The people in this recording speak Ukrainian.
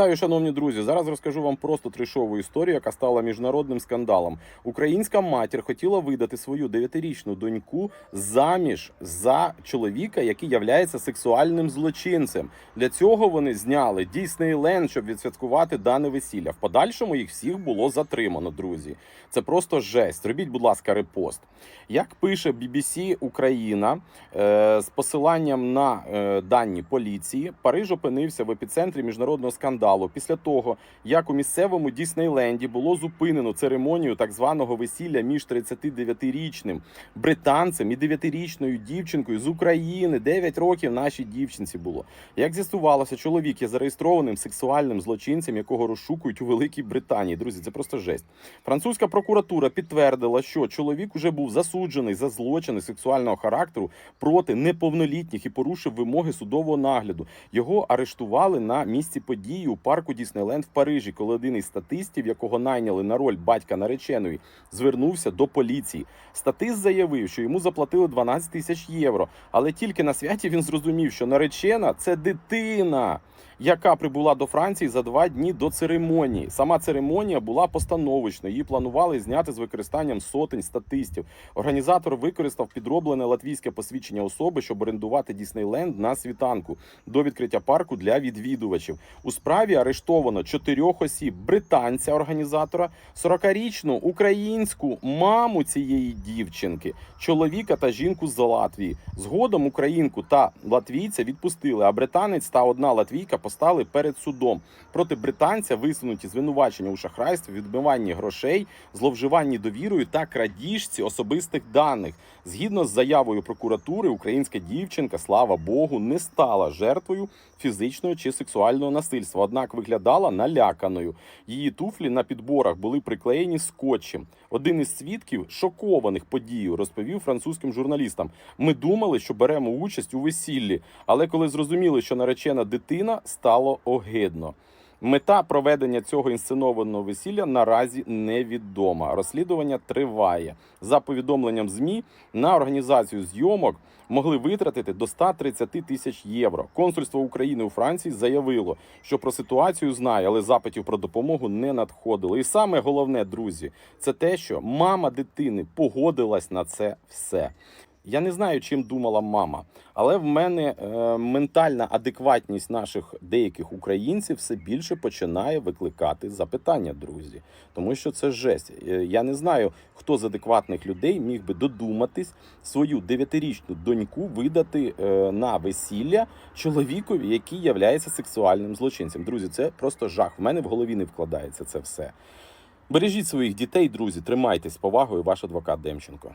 Вітаю, шановні друзі. Зараз розкажу вам просто трешову історію, яка стала міжнародним скандалом. Українська матір хотіла видати свою дев'ятирічну доньку заміж за чоловіка, який являється сексуальним злочинцем. Для цього вони зняли Дійснейленд, щоб відсвяткувати дане весілля. В подальшому їх всіх було затримано, друзі. Це просто жесть. Робіть, будь ласка, репост. Як пише BBC Україна е, з посиланням на е, дані поліції, Париж опинився в епіцентрі міжнародного скандалу після того, як у місцевому Діснейленді було зупинено церемонію так званого весілля між 39-річним британцем і 9-річною дівчинкою з України. 9 років нашій дівчинці було. Як з'ясувалося, чоловік є зареєстрованим сексуальним злочинцем, якого розшукують у Великій Британії. Друзі, це просто жесть. Французька прокуратура підтвердила, що чоловік уже був засуджений за злочини сексуального характеру проти неповнолітніх і порушив вимоги судового нагляду. Його арештували на місці події у парку Діснейленд в Парижі, коли один із статистів, якого найняли на роль батька нареченої, звернувся до поліції. Статист заявив, що йому заплатили 12 тисяч євро, але тільки на святі він зрозумів, що наречена це дитина. Яка прибула до Франції за два дні до церемонії. Сама церемонія була постановочною. Її планували зняти з використанням сотень статистів. Організатор використав підроблене латвійське посвідчення особи, щоб орендувати Діснейленд на світанку до відкриття парку для відвідувачів. У справі арештовано чотирьох осіб: британця, організатора, 40-річну українську маму цієї дівчинки, чоловіка та жінку з Латвії. Згодом українку та латвійця відпустили, а британець та одна латвійка постали перед судом. Проти британця висунуті звинувачення у шахрайстві, відбиванні грошей, зловживанні довірою та крадіжці особистих даних. Згідно з заявою прокуратури, українська дівчинка, слава Богу, не стала жертвою фізичного чи сексуального насильства, однак виглядала наляканою. Її туфлі на підборах були приклеєні скотчем. Один із свідків, шокованих подією, розповів французьким журналістам: Ми думали, що беремо участь у весіллі, але коли зрозуміли, що наречена дитина, стало огидно. Мета проведення цього інсценованого весілля наразі невідома. Розслідування триває. За повідомленням ЗМІ на організацію зйомок могли витратити до 130 тисяч євро. Консульство України у Франції заявило, що про ситуацію знає, але запитів про допомогу не надходило. І саме головне, друзі, це те, що мама дитини погодилась на це все. Я не знаю, чим думала мама, але в мене е, ментальна адекватність наших деяких українців все більше починає викликати запитання, друзі. Тому що це жесть. Е, Я не знаю, хто з адекватних людей міг би додуматись свою дев'ятирічну доньку видати е, на весілля чоловікові, який являється сексуальним злочинцем. Друзі, це просто жах. В мене в голові не вкладається це все. Бережіть своїх дітей, друзі, тримайтесь з повагою, ваш адвокат Демченко.